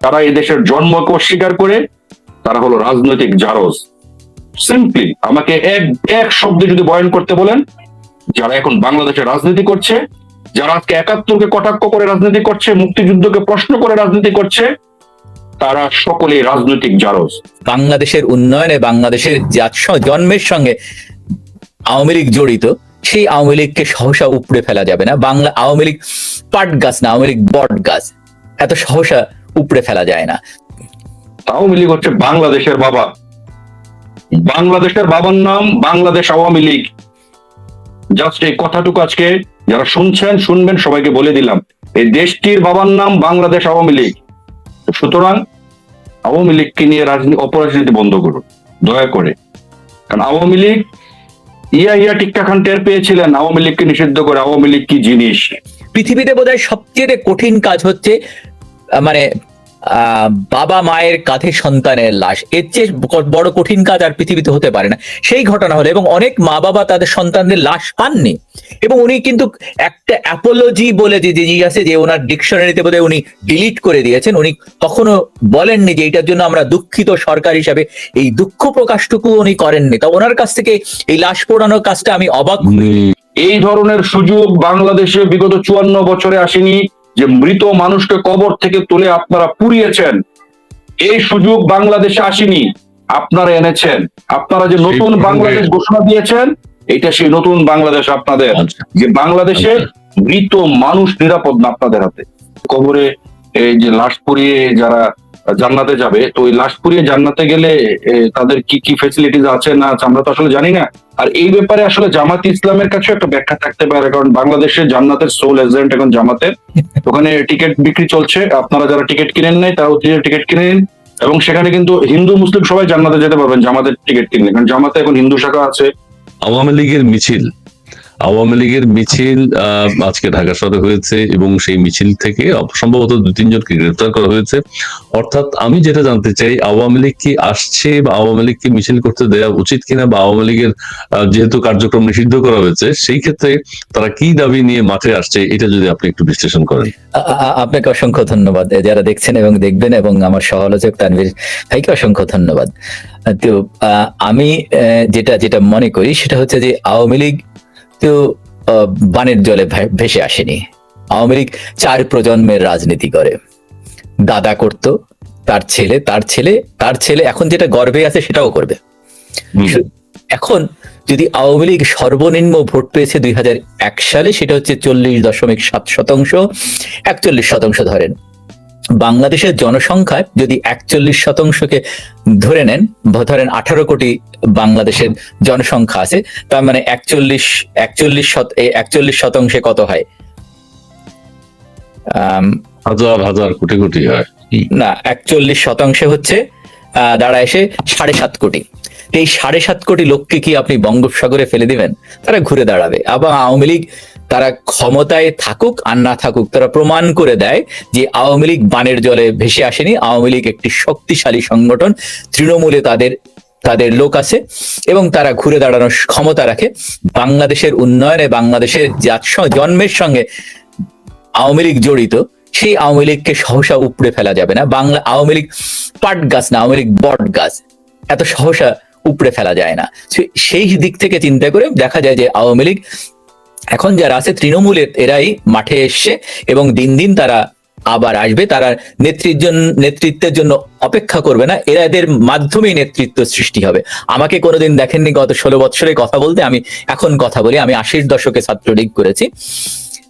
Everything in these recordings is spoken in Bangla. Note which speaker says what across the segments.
Speaker 1: তারা এই দেশের জন্মকে অস্বীকার করে, তারা হলো রাজনৈতিক জারজ সিম্পলি আমাকে এক এক শব্দে যদি বয়ন করতে বলেন, যারা এখন বাংলাদেশে রাজনীতি করছে, যারা আজকে একাত্তরকে কটাক্ষ করে রাজনীতি করছে, মুক্তিযুদ্ধকে প্রশ্ন করে রাজনীতি করছে, তারা সকলে রাজনৈতিক জারজ
Speaker 2: বাংলাদেশের উন্নয়নে, বাংলাদেশের জন্মের সঙ্গে আওয়ামী লীগ জড়িত, সেই আওয়ামী লীগকে সহসা উপড়ে ফেলা যাবে না। বাংলা আওয়ামী লীগ পাট গাছ না, আওয়ামী লীগ বট গাছ। এত সহসা উপড়ে ফেলা যায় না।
Speaker 1: আওয়ামী লীগ হচ্ছে বাংলাদেশের বাবা। বাংলাদেশের বাবার নাম বাংলাদেশ আওয়ামী লীগ। জাস্ট এই কথাটুকু আজকে যারা শুনছেন শুনবেন সবাইকে বলে দিলাম। এই দেশটির বাবার নাম বাংলাদেশ আওয়ামী লীগ। সুতরাং আওয়ামী লীগকে নিয়ে রাজনীতি অপরাজনীতি বন্ধ করুন। দয়া করে। কারণ আওয়ামী লীগ ইয়া ইয়া টিক্কা খান টের পেয়েছিলেন আওয়ামী লীগকে নিষিদ্ধ করে। আওয়ামী লীগ কি জিনিস?
Speaker 2: পৃথিবীতে বোধহয় সবচেয়ে কঠিন কাজ হচ্ছে মানে বাবা মায়ের কাঁধে সন্তানের লাশ। এর চেয়ে বড় কঠিন কাজ আর পৃথিবীতে হতে পারে না। সেই ঘটনা হলো, এবং অনেক মা বাবা তাদের সন্তানদের লাশ পাননি। এবং উনি কিন্তু একটা অ্যাপোলজি বলে যে জিনিস আছে যে ওনার ডিকশনারিতে বোধহয় উনি ডিলিট করে দিয়েছেন। উনি কখনো বলেননি যে এটার জন্য আমরা দুঃখিত সরকার হিসাবে এই দুঃখ প্রকাশটুকু উনি করেননি। তা ওনার কাছ থেকে এই লাশ পোড়ানোর কাজটা আমি অবাক
Speaker 1: এই ধরনের সুযোগ বাংলাদেশে বিগত চুয়ান্ন বছরে আসেনি। যে মৃত মানুষকে কবর থেকে তুলে আপনারা পুড়িয়েছেন এই সুযোগ বাংলাদেশে আসেনি আপনারা এনেছেন। আপনারা যে নতুন বাংলাদেশ ঘোষণা দিয়েছেন এটা সেই নতুন বাংলাদেশ আপনাদের।
Speaker 3: আচ্ছা,
Speaker 1: যে বাংলাদেশে মৃত মানুষ নিরাপদ না আপনাদের হাতে। কবরে এই যে লাশ পুড়িয়ে যারা জান্নাতে যাবে। তো ওই লাশ পুড়িয়ে জান্নাতে গেলে তাদের কি কি ফেসিলিটিস আছে না আমরা তো আসলে জানি না। আর এই ব্যাপারে আসলে জামাত ইসলামের কাছে একটা ব্যাখ্যা থাকতে পারে, কারণ বাংলাদেশের জান্নাতের সোল এজেন্ট এখন জামাতের। ওখানে টিকিট বিক্রি চলছে, আপনারা যারা টিকিট কিনেন নাই, তারা টিকিট কিনে নিন। এবং সেখানে কিন্তু হিন্দু, মুসলিম সবাই জান্নাতে যেতে পারবেন, জামাতের টিকিট কিনলে। কারণ জামাতে এখন হিন্দু শাখা আছে।
Speaker 3: আওয়ামী লীগের মিছিল। আওয়ামী লীগের মিছিল আজকে ঢাকা শহরে হয়েছে এবং সেই মিছিল থেকে সম্ভবত দু, তিনজনকে গ্রেফতার করা হয়েছে। অর্থাৎ আমি যেটা জানতে চাই, আওয়ামী লীগ কি আসছে বা আওয়ামী লীগকে মিছিল করতে দেওয়া উচিত কিনা বা আওয়ামী লীগের যেহেতু কার্যক্রম নিষিদ্ধ করা হয়েছে, সেই ক্ষেত্রে তারা কি দাবি নিয়ে মাঠে আসছে, এটা যদি আপনি একটু বিশ্লেষণ করেন।
Speaker 2: আপনাকে অসংখ্য ধন্যবাদ। যারা দেখছেন এবং দেখবেন এবং আমার সহলোচক তানভীর ভাইকে অসংখ্য ধন্যবাদ। তো আমি যেটা যেটা মনে করি সেটা হচ্ছে যে আওয়ামী লীগ আহ, বানের জলে ভেসে আসেনি। আওয়ামী লীগ চার প্রজন্মের রাজনীতি করে। দাদা করত তার ছেলে তার ছেলে তার ছেলে এখন যেটা গর্বে আছে সেটাও করবে। এখন যদি আওয়ামী লীগ সর্বনিম্ন ভোট পেয়েছে দুই এক সালে সেটা হচ্ছে চল্লিশ দশমিক সাত শতাংশ একচল্লিশ শতাংশ ধরেন। বাংলাদেশের জনসংখ্যায় যদি একচল্লিশ শতাংশকে ধরে নেন ধরেন আঠারো কোটি বাংলাদেশের জনসংখ্যা আছে তার মানে একচল্লিশ একচল্লিশ একচল্লিশ শতাংশে কত হয়?
Speaker 3: হাজার হাজার কোটি কোটি হয়।
Speaker 2: না একচল্লিশ শতাংশে হচ্ছে আহ, দাঁড়ায় এসে সাড়ে সাত কোটি। এই সাড়ে সাত কোটি লোককে কি আপনি বঙ্গোপসাগরে ফেলে দিবেন? তারা ঘুরে দাঁড়াবে। আবার আওয়ামী লীগ তারা ক্ষমতায় থাকুক আর না থাকুক, তারা প্রমাণ করে দেয় যে আওয়ামী লীগ বানের জলে ভেসে আসেনি। আওয়ামী লীগ একটি শক্তিশালী সংগঠন, তৃণমূলে তাদের তাদের লোক আছে এবং তারা ঘুরে দাঁড়ানোর ক্ষমতা রাখে। বাংলাদেশের উন্নয়নে বাংলাদেশের জন্মের সঙ্গে আওয়ামী লীগ জড়িত, সেই আওয়ামী লীগকে সহসা উপড়ে ফেলা যাবে না। বাংলা, আওয়ামী লীগ পাট গাছ না, আওয়ামী লীগ বট গাছ, এত সহসা উপড়ে ফেলা যায় না। সেই দিক থেকে চিন্তা করে দেখা যায় যে আওয়ামী লীগ এখন যারা আছে তৃণমূলের, এরাই মাঠে এসছে এবং দিন দিন তারা আবার আসবে। তারা নেতৃত্বের জন্য নেতৃত্বের জন্য অপেক্ষা করবে না। এরা এদের মাধ্যমেই নেতৃত্ব সৃষ্টি হবে। আমাকে কোনোদিন দেখেননি গত ষোলো বছরে কথা বলতে। আমি এখন কথা বলি। আমি আশির দশকে ছাত্রলীগ করেছি।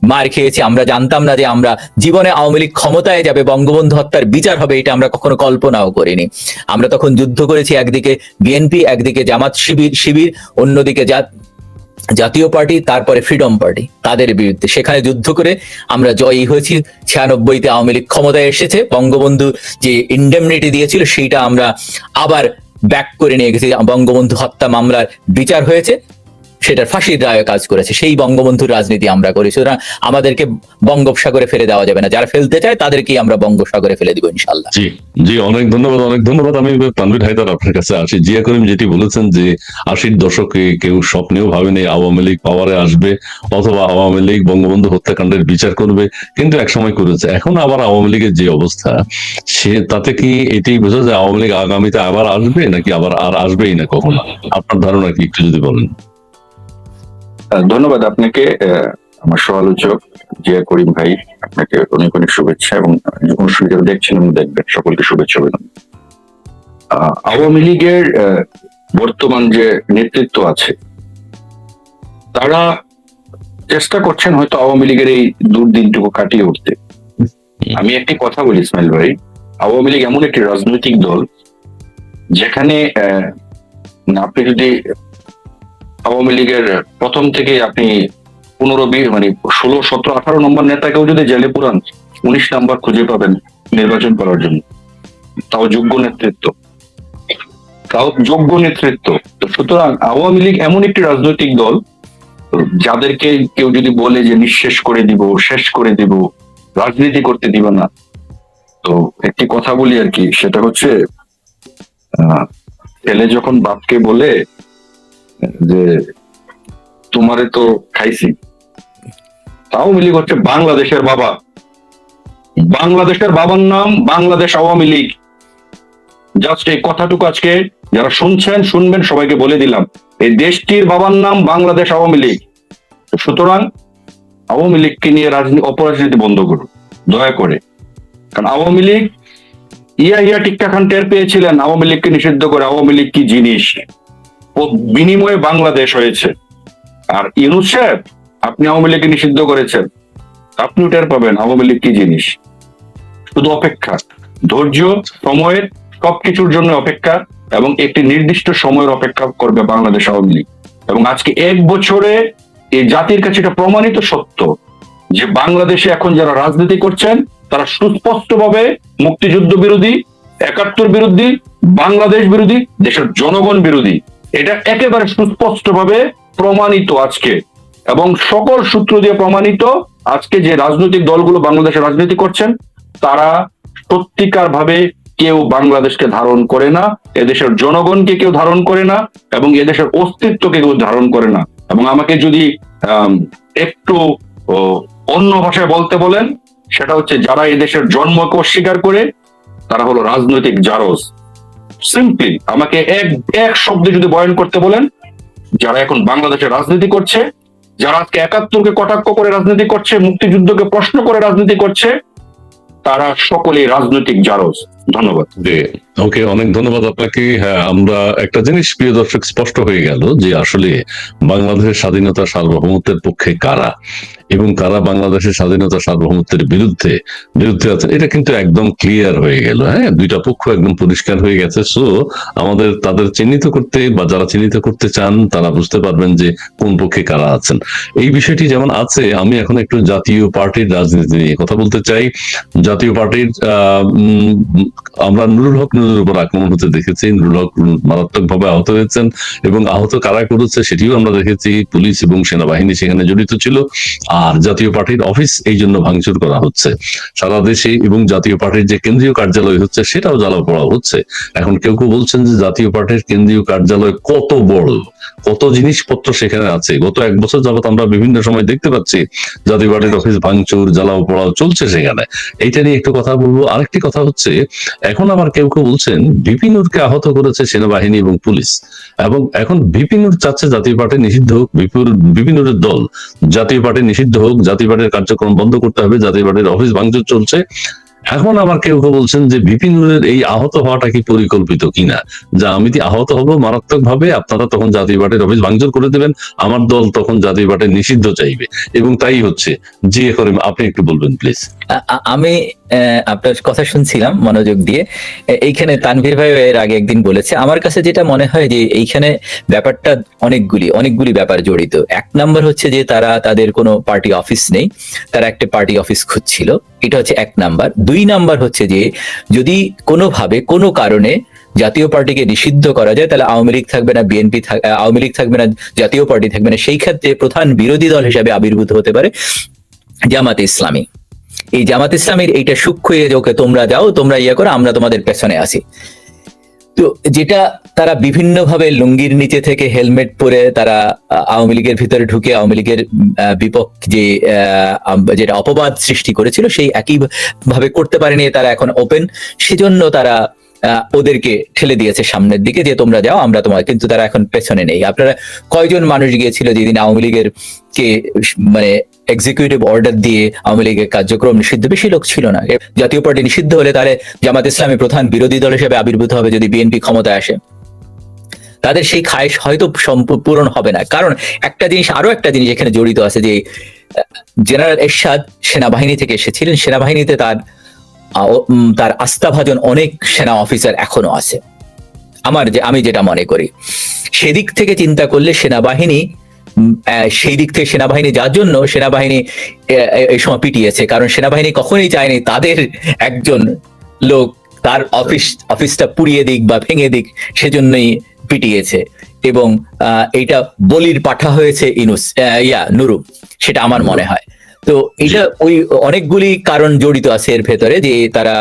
Speaker 2: মার খেয়েছি। আমরা জানতাম না যে আমরা জীবনে আওয়ামী লীগ ক্ষমতায় যাবে, বঙ্গবন্ধু হত্যার বিচার হবে, এটা আমরা কখনো কল্পনাও করিনি। আমরা তখন যুদ্ধ করেছি একদিকে বিএনপি, একদিকে জামাত শিবির শিবির, অন্যদিকে জাতীয় পার্টি, তারপরে ফ্রিডম পার্টি তাদের বিরুদ্ধে। সেখানে যুদ্ধ করে আমরা জয়ী হয়েছি। ছিয়ানব্বইতে আওয়ামী লীগ ক্ষমতায় এসেছে। বঙ্গবন্ধু যে ইন্ডেমনিটি দিয়েছিল, সেইটা আমরা আবার ব্যাক করে নিয়ে গেছি। বঙ্গবন্ধু হত্যা মামলার বিচার হয়েছে। সেটার ফাঁসির রায় কাজ করেছে। সেই বঙ্গবন্ধুর রাজনীতি আমরা করি। সুতরাং আমাদেরকে বঙ্গোপসাগরে ফেলে দেওয়া যাবে না। যারা ফেলতে চায়, তাদেরকেই আমরা বঙ্গোপসাগরে ফেলে দিব ইনশাল্লাহ
Speaker 3: জি জি, অনেক ধন্যবাদ অনেক ধন্যবাদ। আমি তানভীর হায়দার আপনার কাছে আসি। জিয়া করিম যেটি বলেছেন যে, আশির দশকে কেউ স্বপ্নেও ভাবেনি আওয়ামী লীগ পাওয়ারে আসবে, অথবা আওয়ামী লীগ বঙ্গবন্ধু হত্যাকাণ্ডের বিচার করবে, কিন্তু একসময় করেছে। এখন আবার আওয়ামী লীগের যে অবস্থা, সে, তাতে কি এটি বোঝা যায় আওয়ামী লীগ আগামীতে আবার আসবে, নাকি আবার আর আসবেই না কখনো? আপনার ধারণা কি, একটু যদি বলেন।
Speaker 1: ধন্যবাদ আপনাকে আমার সমালোচক জিয়া করিম ভাই আপনাকে অনেক অনেক শুভেচ্ছা এবং অনুষ্ঠান যারা দেখছেন এবং দেখবেন। সকলকে শুভেচ্ছা অভিনন্দন। আওয়ামী লীগের বর্তমান যে নেতৃত্ব আছে তারা চেষ্টা করছেন হয়তো আওয়ামী লীগের এই দুর্দিনটুকু কাটিয়ে উঠতে। আমি একটি কথা বলি ইসমাইল ভাই আওয়ামী লীগ এমন একটি রাজনৈতিক দল যেখানে আহ, আপনি যদি আওয়ামী লীগের প্রথম থেকে আপনি পনেরো মানে ষোলো, সতেরো, আঠারো নম্বর নেতাকেও যদি জেলে পুরান, উনিশ নাম্বার খুঁজে পাবেন নির্বাচন করার জন্য। তাও যোগ্য নেতৃত্ব। তাও যোগ্য নেতৃত্ব। সুতরাং আওয়ামী লীগ এমন একটি রাজনৈতিক দল, যাদেরকে কেউ যদি বলে যে নিঃশেষ করে দিব, শেষ করে দিব, রাজনীতি করতে দিব না, তো একটি কথা বলি আর কি, সেটা হচ্ছে ছেলে যখন বাপকে বলে যে তোমারে তো খাইছি। আওয়ামী লীগ হচ্ছে বাংলাদেশের বাবা। বাংলাদেশের বাবার নাম বাংলাদেশ আওয়ামী লীগ। জাস্ট এই কথাটুকু আজকে যারা শুনছেন, শুনবেন, সবাইকে বলে দিলাম, এই দেশটির বাবার নাম বাংলাদেশ আওয়ামী লীগ। সুতরাং আওয়ামী লীগকে নিয়ে রাজনীতি অপরাজনীতি বন্ধ করুন, দয়া করে। কারণ আওয়ামী লীগ, ইয়া ইয়া টিক্কা খান টের পেয়েছিলেন, আওয়ামী লীগকে নিষিদ্ধ করে, আওয়ামী লীগ কি জিনিস? বিনিময়ে বাংলাদেশ হয়েছে। আর ইউনুস সাহেব, আপনি আওয়ামী লীগকে নিষিদ্ধ করেছেন। আপনিও টের পাবেন আওয়ামী লীগ কি জিনিস। শুধু অপেক্ষা, ধৈর্য সময়ের সবকিছুর জন্য অপেক্ষা এবং একটি নির্দিষ্ট সময়ের অপেক্ষা করবে বাংলাদেশ আওয়ামী লীগ। এবং আজকে এক বছরে এই জাতির কাছে এটা প্রমাণিত সত্য যে বাংলাদেশে এখন যারা রাজনীতি করছেন, তারা সুস্পষ্টভাবে মুক্তিযুদ্ধ বিরোধী, একাত্তর বিরোধী, বাংলাদেশ বিরোধী, দেশের জনগণ বিরোধী। এটা একেবারে সুস্পষ্টভাবে প্রমাণিত আজকে। এবং সকল সূত্র দিয়ে প্রমাণিত আজকে যে রাজনৈতিক দলগুলো বাংলাদেশে রাজনীতি করছেন, তারা সত্যিকার ভাবে কেউ বাংলাদেশকে ধারণ করে না, এদেশের জনগণকে কেউ ধারণ করে না, এবং এদেশের অস্তিত্বকে কেউ ধারণ করে না। এবং আমাকে যদি একটু অন্য ভাষায় বলতে বলেন, সেটা হচ্ছে যারা এদেশের জন্মকে অস্বীকার করে, তারা হলো রাজনৈতিক জারজ। সিম্পলি আমাকে এক এক শব্দে যদি বয়ন করতে বলেন, যারা এখন বাংলাদেশে রাজনীতি করছে, যারা আজকে একাত্তরকে কটাক্ষ করে রাজনীতি করছে, মুক্তিযুদ্ধকে প্রশ্ন করে রাজনীতি করছে, তারা সকলেই রাজনৈতিক জারজ। ধন্যবাদ।
Speaker 3: ওকে অনেক ধন্যবাদ আপনাকে। হ্যাঁ আমরা একটা জিনিস, প্রিয় দর্শক, স্পষ্ট হয়ে গেল যে আসলে বাংলাদেশের স্বাধীনতা সার্বভৌমত্বের পক্ষে কারা এবং কারা বাংলাদেশের স্বাধীনতা সার্বভৌমত্বের বিরুদ্ধে বিরুদ্ধে আছেন এটা কিন্তু একদম ক্লিয়ার হয়ে গেল। হ্যাঁ দুইটা পক্ষ একদম পরিষ্কার হয়ে গেছে। সো আমাদের, তাদের চিহ্নিত করতে বা যারা চিহ্নিত করতে চান, তারা বুঝতে পারবেন যে কোন পক্ষে কারা আছেন। এই বিষয়টি যেমন আছে, আমি এখন একটু জাতীয় পার্টির রাজনীতি নিয়ে কথা বলতে চাই। জাতীয় পার্টির আমরা নুরুল হক নুরুল উপর আক্রমণ হতে দেখেছি নুরুল হক মারাত্মক ভাবে আহত হয়েছেন এবং আহত কারা করেছে সেটিও আমরা দেখেছি, পুলিশ এবং সেনাবাহিনী সেখানে জড়িত ছিল। আর জাতীয় পার্টির অফিস এই জন্য ভাঙচুর করা হচ্ছে। সারা দেশে এবং জাতীয় পার্টির যে কেন্দ্রীয় কার্যালয় হচ্ছে, সেটাও জ্বালাও পড়া হচ্ছে। এখন কেউ কেউ বলছেন যে জাতীয় পার্টির কেন্দ্রীয় কার্যালয় কত বড়, কত জিনিসপত্র সেখানে আছে। গত এক বছর যাবত আমরা বিভিন্ন সময় দেখতে পাচ্ছি, জাতীয় পার্টির অফিস ভাঙচুর, জ্বালাও পড়াও চলছে সেখানে। এইটা নিয়ে একটু কথা বলব। আরেকটি কথা হচ্ছে, এখন আবার কেউ কেউ বলছেন, বিপিনুরকে আহত করেছে সেনাবাহিনী এবং পুলিশ। এবং এখন বিপিনুর চাচ্ছে জাতীয় পার্টি নিষিদ্ধ হোক বিপিনুরের দল জাতীয় পার্টি নিষিদ্ধ হোক, জাতীয় পার্টির কার্যক্রম বন্ধ করতে হবে, জাতীয় পার্টির অফিস ভাঙচুর চলছে। এখন আবার কেউ কেউ বলছেন যে বিপিনুরের এই আহত হওয়াটা কি পরিকল্পিত কিনা? যা আমি কি আহত হব মারাত্মক ভাবে আপনারা তখন জাতীয় পার্টির অফিস ভাঙচুর করে দেবেন, আমার দল তখন জাতীয় পার্টির নিষিদ্ধ চাইবে। এবং তাই হচ্ছে, জি করে আপনি একটু বলবেন, প্লিজ।
Speaker 2: আমি আপনার কথা শুনছিলাম মনোযোগ দিয়ে। এইখানে তানভীর ভাই এর আগে একদিন বলেছে, আমার কাছে যেটা মনে হয় যে এইখানে ব্যাপারটা অনেকগুলি অনেকগুলি ব্যাপার জড়িত। এক নাম্বার হচ্ছে যে তারা, তাদের কোনো পার্টি অফিস নেই, তারা একটা পার্টি অফিস খুঁজছিল। এটা হচ্ছে এক নাম্বার। দুই নাম্বার হচ্ছে যে যদি কোনোভাবে, কোনো কারণে জাতীয় পার্টিকে নিষিদ্ধ করা যায়, তাহলে আওয়ামী লীগ থাকবে না, বিএনপি আওয়ামী লীগ থাকবে না, জাতীয় পার্টি থাকবে না। সেই ক্ষেত্রে প্রধান বিরোধী দল হিসাবে আবির্ভূত হতে পারে জামাতে ইসলামী। এই জামাত ইসলামের এইটা সূক্ষ্ম ওকে, তোমরা যাও, তোমরা ইয়ে করো, আমরা তোমাদের পেছনে আসি তো যেটা তারা বিভিন্ন ভাবে লুঙ্গির নিচে থেকে হেলমেট পরে তারা আওয়ামী লীগের ভিতরে ঢুকে, আওয়ামী লীগের বিপক্ষ যে যেটা অপবাদ সৃষ্টি করেছিল, সেই একই ভাবে করতে পারেনি, তারা এখন ওপেন সেজন্য তারা ওদেরকে ঠেলে দিয়েছে সামনের দিকে যে, তোমরা যাও, আমরা তোমার কিন্তু তারা এখন পেছনে নেই। আপনারা কয়জন মানুষ গিয়েছিল যেদিন আওয়ামী লীগের কে মানে এক্সিকিউটিভ অর্ডার দিয়ে আওয়ামী লীগের কার্যক্রম নিষিদ্ধ। বেশি লোক ছিল না। জাতীয় পার্টি নিষিদ্ধ হলে তাহলে জামাত ইসলামী প্রধান বিরোধী দল হিসেবে আবির্ভূত হবে যদি বিএনপি ক্ষমতায় আসে। তাদের সেই খায়েশ হয়তো পূরণ হবে না। কারণ একটা জিনিস আরও একটা জিনিস এখানে জড়িত আছে যে, জেনারেল এরশাদ সেনাবাহিনী থেকে এসেছিলেন। সেনাবাহিনীতে তার তার আস্থাভাজন অনেক সেনা অফিসার এখনও আছে। আমার যে, আমি যেটা মনে করি, সেদিক থেকে চিন্তা করলে সেনাবাহিনী সেই দিক থেকে সেনাবাহিনী যার জন্য সেনাবাহিনী এই সময় পিটিয়েছে। কারণ সেনাবাহিনী কখনোই চায়নি তাদের একজন লোক তার অফিস, অফিসটা পুড়িয়ে দিক বা ভেঙে দিক সেজন্যই পিটিয়েছে। এবং এটা বলির পাঠা হয়েছে ইনুস ইয়া, নুরু, সেটা আমার মনে হয়। তো এটা ওই অনেকগুলি কারণ জড়িত আছে এর ভেতরে যে তারা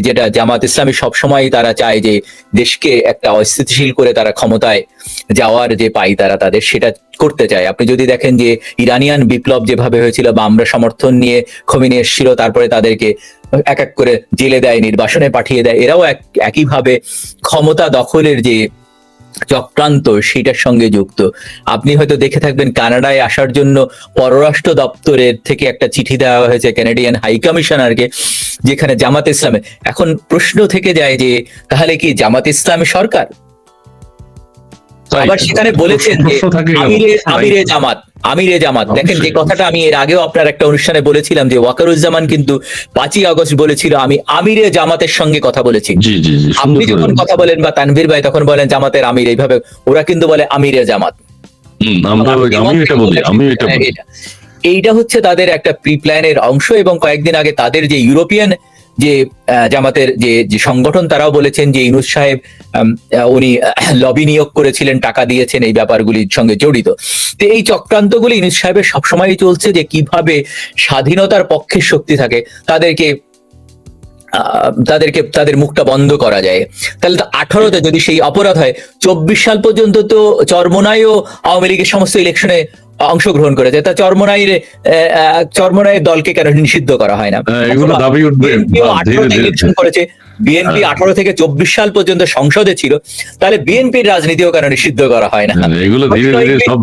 Speaker 2: যেটা জামাত ইসলামী সবসময় তারা চায় যে দেশকে একটা অস্থিতিশীল করে তারা ক্ষমতায় যাওয়ার যে পাই তারা তাদের সেটা করতে চায়। আপনি যদি দেখেন যে ইরানিয়ান বিপ্লব যেভাবে হয়েছিল বা আমরা সমর্থন নিয়ে খমিনি এসেছিল তারপরে তাদেরকে এক এক করে জেলে দেয় নির্বাসনে পাঠিয়ে দেয় এরাও এক একইভাবে ক্ষমতা দখলের যে চক্রান্ত সেটার সঙ্গে যুক্ত আপনি হয়তো দেখে থাকবেন কানাডায় আসার জন্য পররাষ্ট্র দপ্তরের থেকে একটা চিঠি দেওয়া হয়েছে ক্যানাডিয়ান হাই কমিশনারকে যেখানে জামাত ইসলামে এখন প্রশ্ন থেকে যায় যে, তাহলে কি জামাত ইসলামী সরকার। আবার সেখানে বলেছেন যে আমিরে আমিরে জামাত আমিরে জামাত। দেখেন যে কথাটা আমি এর আগেও আপনার একটা অনুষ্ঠানে বলেছিলাম যে ওয়াকারুজ্জামান কিন্তু পাঁচই আগস্ট বলেছিল আমি আমিরে জামাতের সঙ্গে কথা বলেছি। আপনি যখন কথা বলেন বা তানভীর ভাই তখন বলেন জামাতের আমির এইভাবে ওরা কিন্তু বলে আমিরে জামাত। হ্যাঁ। এইটা হচ্ছে তাদের একটা প্রি প্ল্যানের অংশ এবং কয়েকদিন আগে তাদের যে ইউরোপিয়ান যে জামাতের যে যে সংগঠন তারাও বলেছেন যে ইনুস সাহেব উনি লবি নিয়োগ করেছিলেন, টাকা দিয়েছেন, এই ব্যাপারগুলির সঙ্গে জড়িত। তো এই চক্রান্তগুলি ইনুস সাহেবের সবসময়ই চলছে যে কীভাবে স্বাধীনতার পক্ষের শক্তি থাকে, তাদেরকে তাদেরকে, তাদের মুখটা বন্ধ করা যায়। তাহলে তো আঠারোতে যদি সেই অপরাধ হয়, চব্বিশ সাল পর্যন্ত তো চরমোনাইও আওয়ামী লীগের সমস্ত ইলেকশনে অংশগ্রহণ করেছে। তা চরমোনাইয়ের চরমোনাইয়ের দলকে কেন নিষিদ্ধ করা হয় না?
Speaker 3: হ্যাঁ,
Speaker 2: করেছে। বিএনপি
Speaker 3: হ্যাঁ।
Speaker 2: আঠারো থেকে চব্বিশ সাল পর্যন্ত সংসদে ছিল। তাহলে বিএনপির রাজনীতিও কেন নিষিদ্ধ করা হয় না?
Speaker 3: হ্যাঁ, এগুলো ধীরে ধীরে সব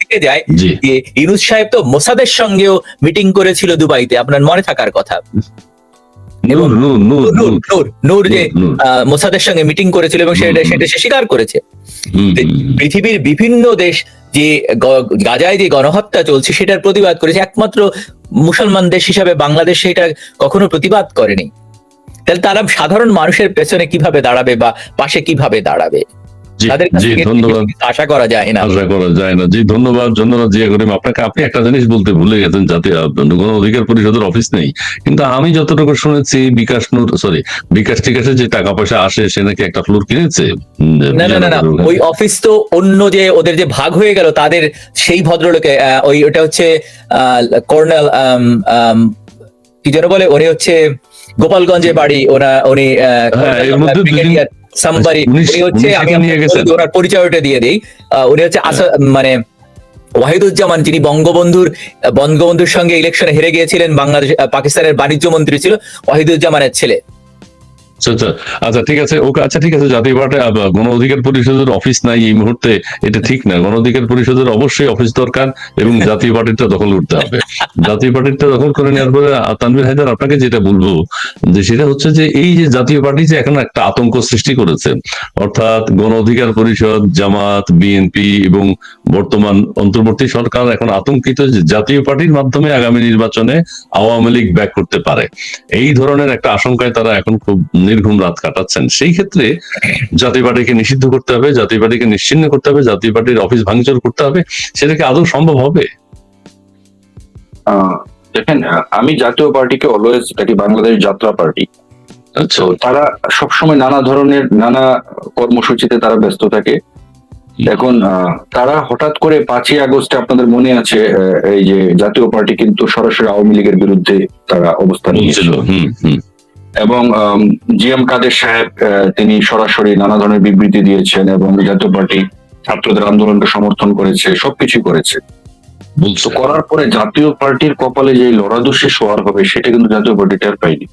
Speaker 2: থেকে যায়
Speaker 3: জি।
Speaker 2: যে ইনুস সাহেব তো মোসাদের সঙ্গেও মিটিং করেছিল দুবাইতে। আপনার মনে থাকার কথা? এবং
Speaker 3: নূর
Speaker 2: যে মোসাদের সঙ্গে মিটিং করেছিল এবং সেটা। সেটা সে স্বীকার করেছে। পৃথিবীর বিভিন্ন দেশ যে গাজায় যে গণহত্যা চলছে, সেটার প্রতিবাদ করেছে। একমাত্র মুসলমান দেশ হিসাবে বাংলাদেশ সেটা কখনো প্রতিবাদ করেনি। তাহলে তারা সাধারণ মানুষের পেছনে কীভাবে দাঁড়াবে বা পাশে কীভাবে দাঁড়াবে? তাদের
Speaker 3: ধন্যবাদ।
Speaker 2: আশা করা যায় না।
Speaker 3: আশা করা যায় না। জি ধন্যবাদ ধন্যবাদ জিয়া করিম আপনাকে আপনি একটা জিনিস বলতে ভুলে গেছেন গণ অধিকার পরিষদের অফিস নেই। কিন্তু আমি যতটুকু শুনেছি বিকাশ নূর সরি বিকাশ টিকাশে যে টাকা পয়সা আসে সে নাকি একটা ফ্লোর কিনেছে?
Speaker 2: না না না ওই অফিস তো অন্য যে ওদের যে ভাগ হয়ে গেল তাদের সেই ভদ্রলোকে ওই ওটা হচ্ছে কর্নেল কি যেন বলে উনি হচ্ছে গোপালগঞ্জে বাড়ি ওরা উনি brigadier somebody,
Speaker 3: উনি-
Speaker 2: হচ্ছে আমি। ওনার পরিচয়টা দিয়ে দিই আহ, উনি হচ্ছে আসা মানে ওয়াহিদুজ্জামান যিনি বঙ্গবন্ধুর বঙ্গবন্ধুর সঙ্গে ইলেকশনে হেরে গিয়েছিলেন বাংলাদেশ পাকিস্তানের বাণিজ্য মন্ত্রী ছিল ওয়াহিদুজ্জামানের ছেলে
Speaker 3: আচ্ছা আচ্ছা আচ্ছা ঠিক আছে ওকে আচ্ছা ঠিক আছে জাতীয় পার্টি গণ অধিকার পরিষদের অফিস নাই এই মুহূর্তে এটা ঠিক না। গণ অধিকার পরিষদের অবশ্যই অফিস দরকার এবং জাতীয় পার্টিটা দখল করতে হবে। জাতীয় পার্টিটা দখল করে নেওয়ার পরে তানভীর হায়দার আপনাকে যেটা বলব যে সেটা হচ্ছে যে এই যে জাতীয় পার্টি যে এখন একটা আতঙ্ক সৃষ্টি করেছে অর্থাৎ গণ অধিকার পরিষদ জামাত বিএনপি এবং বর্তমান অন্তর্বর্তী সরকার এখন আতঙ্কিত যে জাতীয় পার্টির মাধ্যমে আগামী নির্বাচনে আওয়ামী লীগ ব্যাক করতে পারে। এই ধরনের একটা আশঙ্কায় তারা এখন খুব নির্ঘুম রাত কাটাচ্ছেন। সেই ক্ষেত্রে জাতীয় পার্টিকে নিষিদ্ধ করতে হবে জাতীয় পার্টিকে নিশ্চিন্ন করতে হবে জাতীয় পার্টির অফিস ভাঙচুর করতে হবে। সেটা কি আদৌ সম্ভব হবে?
Speaker 1: দেখেন আমি জাতীয় পার্টিকে অলওয়েজ এটি বাংলাদেশ যাত্রা পার্টি।
Speaker 3: আচ্ছা।
Speaker 1: তারা সবসময় নানা ধরনের নানা কর্মসূচিতে তারা ব্যস্ত থাকে। এখন আহ, তারা হঠাৎ করে পাঁচই আগস্টে আপনাদের মনে আছে এই যে জাতীয় পার্টি কিন্তু সরাসরি আওয়ামী লীগের বিরুদ্ধে তারা অবস্থান নিয়েছিল।
Speaker 3: হুম হুম।
Speaker 1: এবং জি এম কাদের সাহেব আহ, তিনি সরাসরি নানা ধরনের বিবৃতি দিয়েছেন এবং জাতীয় পার্টি ছাত্রদের আন্দোলনকে সমর্থন করেছে সবকিছু করেছে। তো করার পরে জাতীয় পার্টির কপালে যে লড়াদুষে সোয়ার হবে সেটা কিন্তু জাতীয় পার্টি টের পায়নি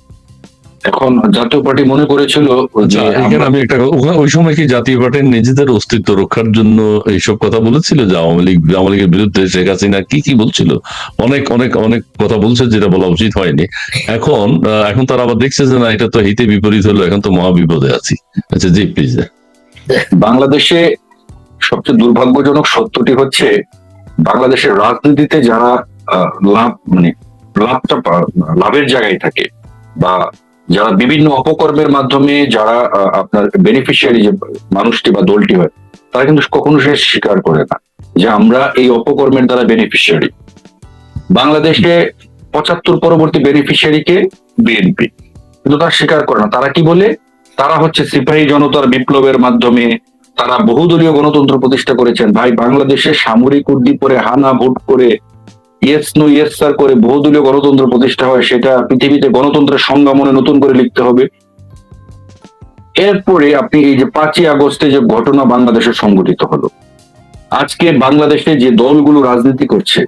Speaker 1: এখন জাতীয় পার্টি মনে করেছিল যে
Speaker 3: আচ্ছা, এখানে আমি একটা ওই সময় কি জাতীয় পার্টির নিজেদের অস্তিত্ব রক্ষার জন্য এইসব কথা বলেছিল? যে আওয়ামী লীগ আওয়ামী লীগের বিরুদ্ধে শেখ হাসিনা কি কি বলছিল? অনেক অনেক অনেক কথা বলছে যেটা বলা উচিত হয়নি। এখন এখন তারা আবার দেখছে যে না এটা তো হিতে বিপরীত হলো এখন তো মহাবিপদে আছি। আচ্ছা জি প্লিজ
Speaker 1: বাংলাদেশে সবচেয়ে দুর্ভাগ্যজনক সত্যটি হচ্ছে বাংলাদেশের রাজনীতিতে যারা লাভ মানে লাভটা লাভের জায়গায় থাকে বা যারা বিভিন্ন অপকর্মের মাধ্যমে যারা আপনার বেনিফিশিয়ারি যে মানুষটি বা দলটি হয়, তারা কিন্তু কখনো সে স্বীকার করে না যে আমরা এই অপকর্মের দ্বারা বেনিফিশিয়ারি বাংলাদেশে পঁচাত্তর পরবর্তী বেনিফিশিয়ারিকে বিএনপি কিন্তু তারা স্বীকার করে না। তারা কি বলে? তারা হচ্ছে সিপাহী জনতার বিপ্লবের মাধ্যমে তারা বহুদলীয় গণতন্ত্র প্রতিষ্ঠা করেছেন। ভাই, বাংলাদেশে সামরিক উদ্দীপরে হানা ভোট করে ইয়েস নো ইয়েস স্যার করে বহুদলীয় গণতন্ত্র প্রতিষ্ঠা হয়, সেটা পৃথিবীতে গণতন্ত্রের সংজ্ঞা মনে নতুন করে লিখতে হবে। এরপরে আপনি এই যে পাঁচই আগস্টে যে ঘটনা বাংলাদেশে সংঘটিত হলো, আজকে বাংলাদেশে যে দলগুলো রাজনীতি করছে,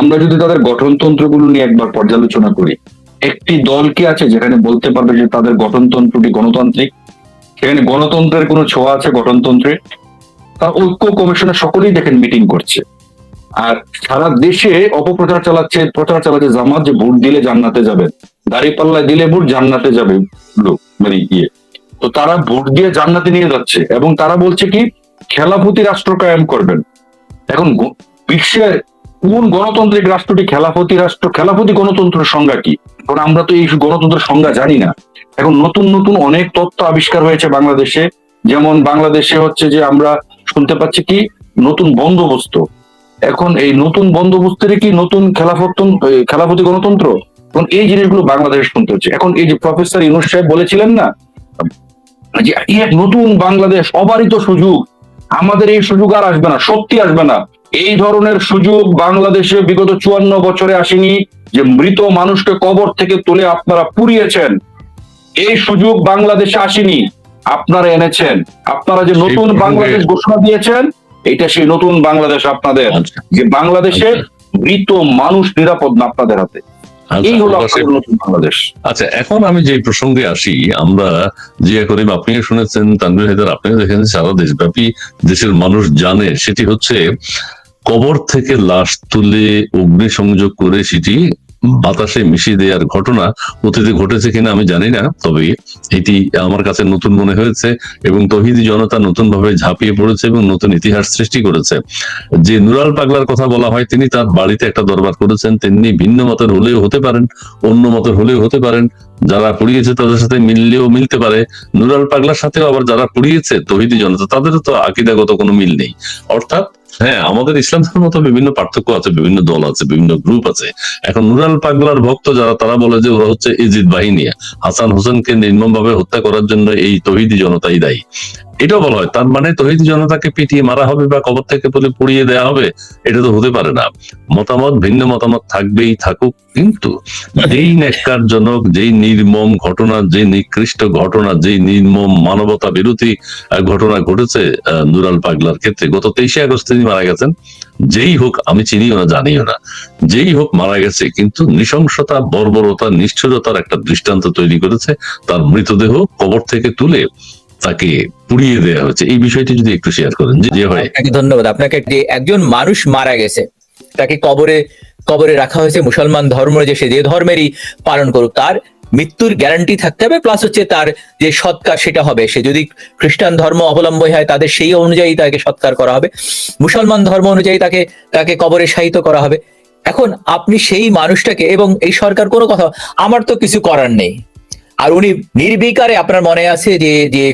Speaker 1: আমরা যদি তাদের গঠনতন্ত্রগুলো নিয়ে একবার পর্যালোচনা করি, একটি দল কি আছে যেখানে বলতে পারবে যে তাদের গঠনতন্ত্রটি গণতান্ত্রিক? সেখানে গণতন্ত্রের কোনো ছোঁয়া আছে গঠনতন্ত্রে? তা ঐক্য কমিশনের সকলেই দেখেন মিটিং করছে। আর সারা দেশে অপপ্রচার চালাচ্ছে, প্রচার চালাচ্ছে জামাত যে ভোট দিলে জান্নাতে যাবেন দাড়ি পাল্লায় দিলে ভোট জান্নাতে যাবে লোক মানে ইয়ে। তো তারা ভোট দিয়ে জান্নাতে নিয়ে যাচ্ছে এবং তারা বলছে কি খেলাফতি রাষ্ট্র কায়েম করবেন। এখন বিশ্বের কোন গণতান্ত্রিক রাষ্ট্রটি খেলাফতি রাষ্ট্র খেলাফতি গণতন্ত্রের সংজ্ঞা কি? কারণ আমরা তো এই গণতন্ত্রের সংজ্ঞা জানি না। এখন নতুন নতুন অনেক তথ্য আবিষ্কার হয়েছে বাংলাদেশে। যেমন বাংলাদেশে হচ্ছে যে আমরা শুনতে পাচ্ছি কি, নতুন বন্দোবস্ত। এখন এই নতুন বন্দোবস্তের কি নতুন খেলাফত খেলাফতি গণতন্ত্র? এখন এই জিনিসগুলো বাংলাদেশে শুনতে হচ্ছে। এখন এই যে প্রফেসর ইউনুস সাহেব বলেছিলেন না যে এক নতুন বাংলাদেশ অবারিত সুযোগ আমাদের এই সুযোগ আর আসবে না সত্যি আসবে না। এই ধরনের সুযোগ বাংলাদেশে বিগত চুয়ান্ন বছরে আসেনি যে মৃত মানুষকে কবর থেকে তুলে আপনারা পুড়িয়েছেন। এই সুযোগ বাংলাদেশে আসেনি আপনারা এনেছেন। আপনারা যে নতুন বাংলাদেশ ঘোষণা দিয়েছেন এটা সেই নতুন বাংলাদেশ আপনাদের
Speaker 3: আচ্ছা।
Speaker 1: যে বাংলাদেশে মৃত মানুষ নিরাপদ না আপনাদের হাতে।
Speaker 3: আচ্ছা, আচ্ছা এখন আমি যে প্রসঙ্গে আসি আমরা জিয়া করিম আপনিও শুনেছেন তানভীর হায়দার আপনিও দেখেন সারা দেশব্যাপী দেশের মানুষ জানে সেটি হচ্ছে কবর থেকে লাশ তুলে অগ্নিসংযোগ করে সেটি বাতাসে মিশিয়ে দেওয়ার ঘটনা অতীতে ঘটেছে কিনা আমি জানি না, তবে এটি আমার কাছে নতুন মনে হয়েছে এবং তহিদি জনতা নতুন ভাবে ঝাঁপিয়ে পড়েছে এবং নতুন ইতিহাস সৃষ্টি করেছে। যে নুরাল পাগলার কথা বলা হয়, তিনি তার বাড়িতে একটা দরবার করেছেন তিনি ভিন্ন মতের হলেও হতে পারেন, অন্য মতের হলেও হতে পারেন। যারা পুড়িয়েছে তাদের সাথে মিললেও মিলতে পারে। নুরাল পাগলার সাথেও আবার যারা পুড়িয়েছে তহিদি জনতা, তাদেরও তো আকিদাগত কোনো মিল নেই। অর্থাৎ হ্যাঁ আমাদের ইসলাম ধর্ম তো বিভিন্ন পার্থক্য আছে, বিভিন্ন দল আছে, বিভিন্ন গ্রুপ আছে। এখন নুরাল পাগলার ভক্ত যারা, তারা বলে যে ওরা হচ্ছে ইজিদ বাহিনী হাসান হোসেনকে নির্মম ভাবে হত্যা করার জন্য এই তহিদি জনতাই দায়ী। এটাও বলা হয়, তার মানে তহিদি জনতাকে পিটিয়ে মারা হবে বা কবর থেকে তুলে পুড়িয়ে দেওয়া হবে, এটা তো হতে পারে না। মতামত ভিন্ন মতামত থাকবেই থাকুক, কিন্তু যেই ন্যাক্কারজনক, যেই নির্মম ঘটনা যে নিকৃষ্ট ঘটনা, যেই নির্মম মানবতা বিরোধী ঘটনা ঘটেছে নুরাল পাগলার ক্ষেত্রে, গত তেইশে আগস্ট তিনি মারা গেছেন। যেই হোক, আমি চিনিও না, জানিও না, যেই হোক মারা গেছে, কিন্তু নৃশংসতা, বর্বরতা নিষ্ঠুরতার একটা দৃষ্টান্ত তৈরি করেছে, তার মৃতদেহ কবর থেকে তুলে তাকে পুড়িয়ে দেওয়া হচ্ছে। এই বিষয়টি যদি একটু শেয়ার করেন, যে- হয়।
Speaker 2: ধন্যবাদ। আপনাকে একজন মানুষ মারা গেছে। তাকে কবরে কবরে রাখা হয়েছে। মুসলমান ধর্ম যে, সে যে ধর্মেরই পালন করুক, তার মৃত্যুর গ্যারান্টি থাকতে হবে প্লাস হচ্ছে তার যে সৎকার, সেটা হবে। সে যদি খ্রিস্টান ধর্ম অবলম্বী হয়, তাদের সেই অনুযায়ী তাকে সৎকার করা হবে। মুসলমান ধর্ম অনুযায়ী তাকে তাকে কবরে শায়িত করা হবে। এখন আপনি সেই মানুষটাকে, এবং এই সরকার কোনো কথা, আমার তো কিছু করার নেই। আর উনি নির্বিকারে আপনার মনে আছে যে যে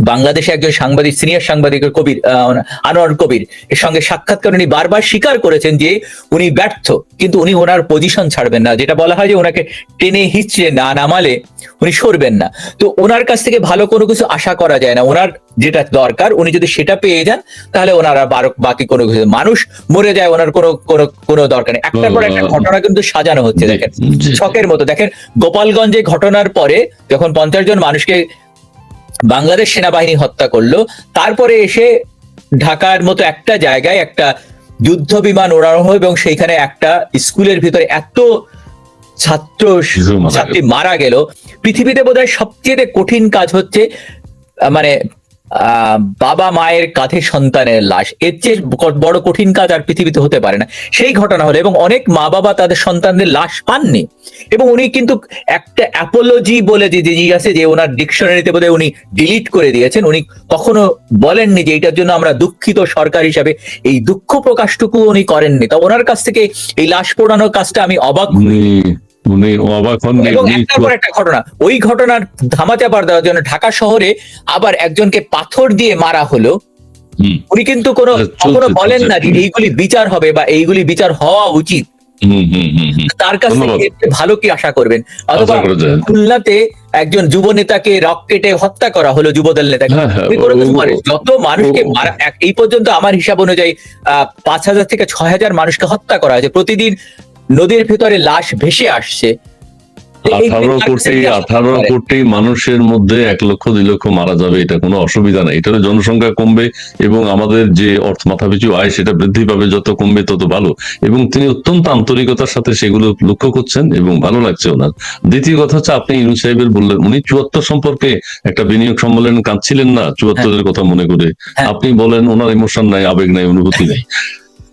Speaker 2: বাংলাদেশে একজন সাংবাদিক সিনিয়র সাংবাদিক কবির আনোয়ার কবির এর সঙ্গে সাক্ষাৎকার উনি বারবার স্বীকার করেছেন যে উনি ব্যর্থ কিন্তু উনি ওনার পজিশন ছাড়বেন না। যেটা বলা হয় যে ওনাকে টেনে হিচড়ে না নামালে উনি সরবেন না। তো ওনার কাছ থেকে ভালো কোনো কিছু আশা করা যায় না। ওনার যেটা দরকার উনি যদি সেটা পেয়ে যান তাহলে ওনার আর বারো- বাকি কোনো কিছু মানুষ মরে যায় ওনার কোনো কোনো কোনো দরকার নেই। একটার পর একটা ঘটনা কিন্তু সাজানো হচ্ছে দেখেন। ছকের মতো। দেখেন গোপালগঞ্জে ঘটনার পরে যখন পঞ্চাশ জন মানুষকে বাংলাদেশ সেনাবাহিনী হত্যা করল তারপরে এসে ঢাকার মতো একটা জায়গায় একটা যুদ্ধ বিমান ওড়ানো হয় এবং সেইখানে একটা স্কুলের ভিতরে এত ছাত্র। ছাত্রী মারা গেল পৃথিবীতে বোধহয় সবচেয়ে কঠিন কাজ হচ্ছে মানে বাবা মায়ের কাঁধে সন্তানের লাশ। এর চেয়ে বড় কঠিন কাজ আর পৃথিবীতে হতে পারে না। সেই ঘটনা হলো এবং অনেক মা বাবা তাদের সন্তানদের লাশ পাননি। এবং উনি কিন্তু একটা অ্যাপোলজি বলে যে জিনিস আছে যে ওনার ডিকশনারিতে বোধহয় উনি ডিলিট করে দিয়েছেন। উনি কখনো বলেননি যে এটার জন্য আমরা দুঃখিত সরকার হিসাবে এই দুঃখ প্রকাশটুকু উনি করেননি। তা ওনার কাছ থেকে এই লাশ পোড়ানোর কাজটা আমি অবাক
Speaker 3: উনি উনি অবাক হন
Speaker 2: একটার পর একটা ঘটনা। ওই ঘটনার ধামাচাপা দেওয়ার জন্য ঢাকা শহরে আবার একজনকে পাথর দিয়ে মারা হলো। উনি কিন্তু কোনো
Speaker 3: চলছে,
Speaker 2: কখনো বলেন না যে এইগুলি বিচার হবে বা এইগুলি বিচার হওয়া উচিত। তার কাছ থেকে ভালো কি আশা করবেন? অথবা। খুলনাতে একজন যুব নেতাকে রক রকেটে হত্যা করা হলো যুবদল নেতাকে।
Speaker 3: হ্যাঁ, হ্যাঁ।
Speaker 2: যত মানুষকে এই পর্যন্ত আমার হিসাব অনুযায়ী আহ, পাঁচ হাজার থেকে ছয় হাজার মানুষকে হত্যা করা হয়েছে। প্রতিদিন নদীর ভিতরে লাশ ভেসে আসছে।
Speaker 3: আঠারো কোটি আঠারো কোটি মানুষের মধ্যে এক লক্ষ দুই লক্ষ মারা যাবে এটা কোনো অসুবিধা নাই। এটার জনসংখ্যা কমবে এবং আমাদের যে অর্থ মাথাপিছু আয় সেটা বৃদ্ধি পাবে যত কমবে তত ভালো। এবং তিনি অত্যন্ত আন্তরিকতার সাথে সেগুলো লক্ষ্য করছেন এবং ভালো লাগছে ওনার। দ্বিতীয় কথা হচ্ছে আপনি ইনু সাহেবের বললেন উনি চুয়াত্তর সম্পর্কে একটা বিনিয়োগ সম্মেলন কাঁদছিলেন না? চুয়াত্তরের কথা মনে করে।
Speaker 2: হ্যাঁ।
Speaker 3: আপনি বলেন ওনার ইমোশন নাই আবেগ নাই অনুভূতি নাই।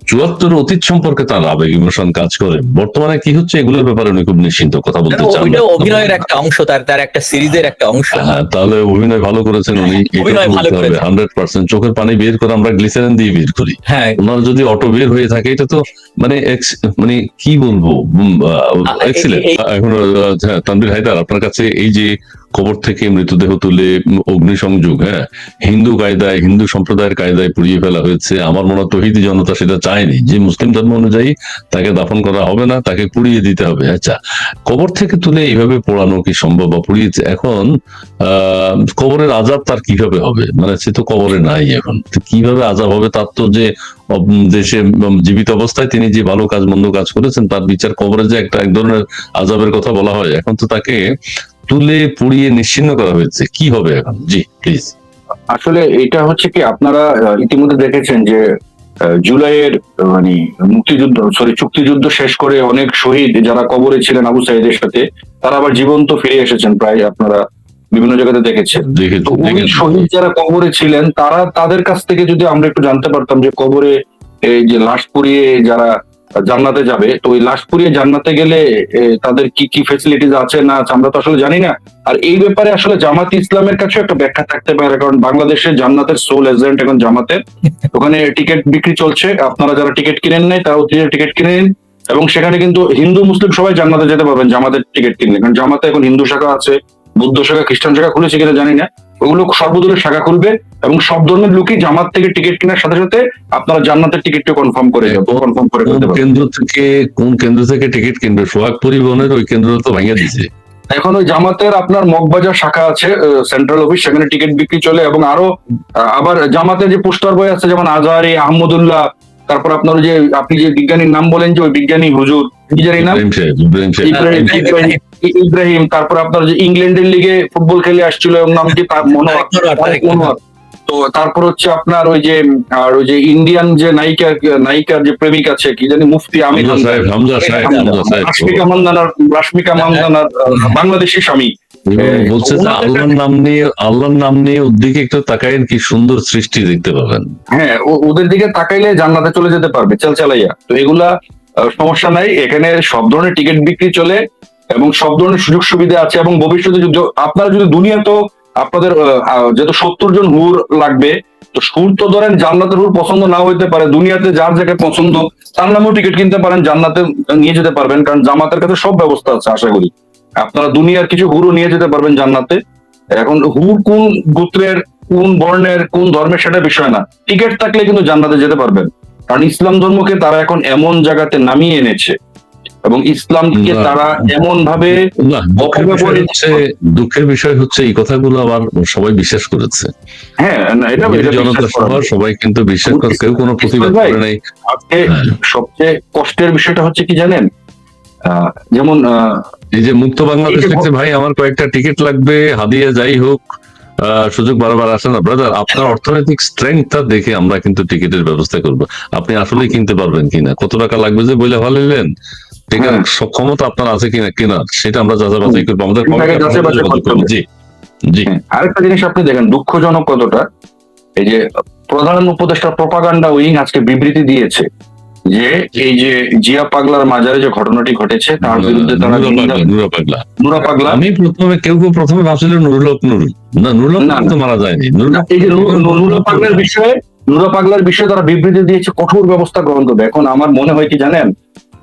Speaker 3: চুয়াত্তর অতীত সম্পর্কে তার আবেগ ইমোশন কাজ করে। বর্তমানে কি হচ্ছে এগুলোর ব্যাপারে উনি খুব নিশ্চিন্ত কথা বলতে চান
Speaker 2: অভিনয়ের একটা অংশ তার তার একটা সিরিজের একটা অংশ।
Speaker 3: হ্যাঁ তাহলে অভিনয় ভালো করেছেন উনি
Speaker 2: করেছেন।
Speaker 3: হান্ড্রেড পার্সেন্ট চোখের পানি বের করে আমরা গ্লিসারিন দিয়ে বের করি।
Speaker 2: হ্যাঁ।
Speaker 3: ওনার যদি অটো বের হয়ে থাকে এটা তো মানে মানে কি বলব? এক্সিলেন্ট এখন হ্যাঁ, তানভীর হায়দার আপনার কাছে এই যে কবর থেকে মৃতদেহ তুলে অগ্নিসংযোগ হ্যাঁ? হিন্দু কায়দায়, হিন্দু সম্প্রদায়ের কায়দায় পুড়িয়ে ফেলা হয়েছে। আমার মনে তহিদি জনতা সেটা চায়নি। যে মুসলিম ধর্ম অনুযায়ী তাকে দাফন করা হবে না, তাকে পুড়িয়ে দিতে হবে। আচ্ছা কবর থেকে তুলে এইভাবে পোড়ানো কি সম্ভব বা পুড়িয়েছে? এখন, আহ, কবরের আজাব তার কীভাবে হবে? মানে সে তো কবরে নাই এখন। কীভাবে আজাব হবে? তার তো যে দেশে জীবিত অবস্থায় তিনি যে ভালো কাজ, মন্দ কাজ করেছেন, তার বিচার কবরে যে একটা এক ধরনের আজাবের কথা বলা হয়, এখন তো তাকে তুলে পুড়িয়ে নিশ্চিন্ন করা হয়েছে। কি হবে এখন? জি প্লিজ
Speaker 1: আসলে এটা হচ্ছে কি আপনারা ইতিমধ্যে দেখেছেন যে জুলাইয়ের মানে মুক্তিযুদ্ধ সরি চুক্তিযুদ্ধ শেষ করে অনেক শহীদ যারা কবরে ছিলেন আবু সাইদের সাথে তারা আবার জীবন্ত ফিরে এসেছেন প্রায় আপনারা বিভিন্ন জায়গাতে দেখেছেন। শহীদ যারা কবরে ছিলেন তারা তাদের কাছ থেকে যদি আমরা একটু জানতে পারতাম যে কবরে এই যে লাশ পুড়িয়ে যারা জান্নাতে যাবে। তো ওই লাশ পুড়িয়ে জান্নাতে গেলে তাদের কি কি ফেসিলিটিস আছে না আছে আমরা তো আসলে জানি না। আর এই ব্যাপারে আসলে জামাত ইসলামের কাছে একটা ব্যাখ্যা থাকতে পারে, কারণ বাংলাদেশের জান্নাতের সোল এজেন্ট এখন জামাতের। ওখানে টিকিট বিক্রি চলছে, আপনারা যারা টিকিট কিনেন নাই, তারা অতি টিকিট কিনে নিন। এবং সেখানে কিন্তু হিন্দু, মুসলিম সবাই জান্নাতে যেতে পারবেন জামাতের টিকিট কিনলে। কারণ জামাতে এখন হিন্দু শাখা আছে, বৌদ্ধ শাখা, খ্রিস্টান শাখা খুলেছে কিনা জানি না। ওগুলো সর্বদলের শাখা খুলবে এবং সব ধরনের লোকই জামাত থেকে টিকিট কেনার সাথে সাথে আপনারা জান্নাতের টিকিটটা কনফার্ম করে কনফার্ম করে
Speaker 3: কেন্দ্র থেকে কোন কেন্দ্র থেকে টিকিট কিনবে? সোহাগ পরিবহনের ওই কেন্দ্র তো ভেঙে দিছে
Speaker 1: এখন ওই জামাতের আপনার মগবাজার শাখা আছে সেন্ট্রাল অফিস সেখানে টিকিট বিক্রি চলে এবং আরও আবার জামাতের যে পোস্টার বই আছে যেমন আজহারি আহমদুল্লাহ তারপর আপনার যে আপনি যে বিজ্ঞানীর নাম বলেন যে ওই বিজ্ঞানী হুজুর কি জানি নাম?
Speaker 3: ইব্রাহিম
Speaker 1: তারপর আপনার যে ইংল্যান্ডের লিগে ফুটবল খেলে আসছিল ওর নাম কি তো তারপর হচ্ছে আপনার ওই যে আর ওই যে ইন্ডিয়ান যে নায়িকা নায়িকার যে প্রেমিক আছে কি জানি মুফতি আমির
Speaker 3: হামজা সাহেব হামজা সাহেব
Speaker 1: রাশমিকা মান্দানার রাশমিকা মান্দানার আহ, বাংলাদেশি স্বামী।
Speaker 3: এবং বলছে যে আল্লাহর নাম নিয়ে আল্লাহর নাম নিয়ে ওর দিকে একটু তাকাইন কি সুন্দর সৃষ্টি দেখতে পাবেন।
Speaker 1: হ্যাঁ ওদের দিকে তাকাইলে জান্নাতে চলে যেতে পারবে চাল চালাইয়া তো এগুলা সমস্যা নাই এখানে সব ধরনের টিকিট বিক্রি চলে এবং সব ধরনের সুযোগ সুবিধা আছে এবং ভবিষ্যতে যদি- আপনারা যদি দুনিয়া তো আপনাদের যেহেতু সত্তর জন হুর লাগবে তো সুর তো ধরেন জান্নাতের হুর পছন্দ না হইতে পারে দুনিয়াতে যার জায়গায় পছন্দ তার নামেও টিকিট কিনতে পারেন জান্নাতে নিয়ে যেতে পারবেন কারণ জামাতের কাছে সব ব্যবস্থা আছে আশা করি। আপনারা দুনিয়ার কিছু হুরও নিয়ে যেতে পারবেন জান্নাতে। এখন হুর কোন গোত্রের কোন বর্ণের কোন ধর্মের সেটা বিষয় না। টিকিট থাকলে কিন্তু জান্নাতে যেতে পারবেন। কারণ ইসলাম ধর্মকে তারা এখন এমন জায়গাতে নামিয়ে এনেছে এবং ইসলামকে তারা এমন ভাবে
Speaker 3: দুঃখের বিষয় হচ্ছে এই কথাগুলো আবার সবাই বিশ্বাস করেছে।
Speaker 1: হ্যাঁ এটা এটা
Speaker 3: জনতা সভা সবাই কিন্তু বিশ্বাস করে কেউ কোনো প্রতিবাদ করে নাই।
Speaker 1: আজকে
Speaker 3: হ্যাঁ।
Speaker 1: সবচেয়ে কষ্টের বিষয়টা হচ্ছে কি জানেন? আহ, যেমন আহ,
Speaker 3: এই যে মুক্ত বাংলাদেশ লিখছে ভাই আমার কয়েকটা টিকিট লাগবে হাদিয়া যাই হোক সুযোগ বারবার আসে না ব্রাদার আপনার অর্থনৈতিক স্ট্রেংথটা দেখে আমরা কিন্তু টিকিটের ব্যবস্থা করব। আপনি আসলে কিনতে পারবেন কিনা? কত টাকা লাগবে যে বলে ভালিলেন টিকার
Speaker 1: হ্যাঁ।
Speaker 3: সক্ষমতা আপনার আছে কিনা কেনার সেটা আমরা যাচাই বাছাই করব। আমাদের।
Speaker 1: হবে।
Speaker 3: জি জি।
Speaker 1: হ্যাঁ, আরেকটা জিনিস আপনি দেখেন দুঃখজনক কতটা এই যে প্রধান উপদেষ্টা প্রপাগান্ডা উইং আজকে বিবৃতি দিয়েছে। যে এই যে জিয়া পাগলার মাজারে যে ঘটনাটি ঘটেছে তার বিরুদ্ধে তারা
Speaker 3: নুরা পাগলা, নুরা পাগলা। আমি প্রথমে কেউ কেউ প্রথমে ভাবছিল নুরুল হক নুরুল। না নুরুল হক
Speaker 1: না,
Speaker 3: তো মারা যায়নি।
Speaker 1: এই যে নুরা পাগলার বিষয়ে নুরা পাগলার বিষয়ে তারা বিবৃতি দিয়েছে কঠোর ব্যবস্থা গ্রহণ করবে। এখন আমার মনে হয় কি জানেন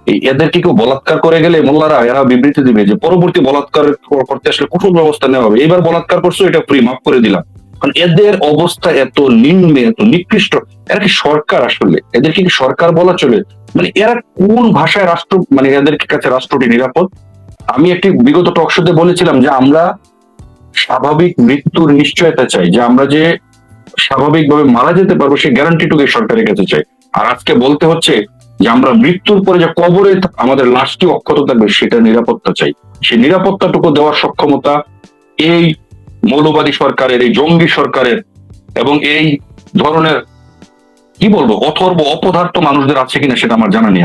Speaker 1: এই এদেরকে কেউ বলাৎকার করে গেলে মোল্লারা এরা বিবৃতি দিবে যে পরবর্তী বলাৎকার কর- করতে আসলে কঠোর ব্যবস্থা নেওয়া হবে। এবার বলাৎকার করছ এটা ফ্রি মাফ করে দিলাম। কারণ এদের অবস্থা এত নিম্নে, এত নিকৃষ্ট। এরা কি সরকার আসলে? এদেরকে কি সরকার বলা চলে? মানে এরা কোন ভাষায় রাষ্ট্র মানে এদের কাছে রাষ্ট্রটি নিরাপদ? আমি একটি বিগত টকশোতে বলেছিলাম যে আমরা স্বাভাবিক মৃত্যুর নিশ্চয়তা চাই, যে আমরা যে স্বাভাবিকভাবে মারা যেতে পারব, সেই গ্যারান্টিটুকু সরকারের কাছে চাই। আর আজকে বলতে হচ্ছে যে আমরা মৃত্যুর পরে যে কবরে আমাদের লাশটি অক্ষত থাকবে, সেটা নিরাপত্তা চাই। সেই নিরাপত্তাটুকু দেওয়ার সক্ষমতা এই মৌলবাদী সরকারের, এই জঙ্গি সরকারের এবং এই ধরনের, কি বলব, অথর্ব, অপদার্থ মানুষদের আছে কিনা সেটা আমার জানা নেই।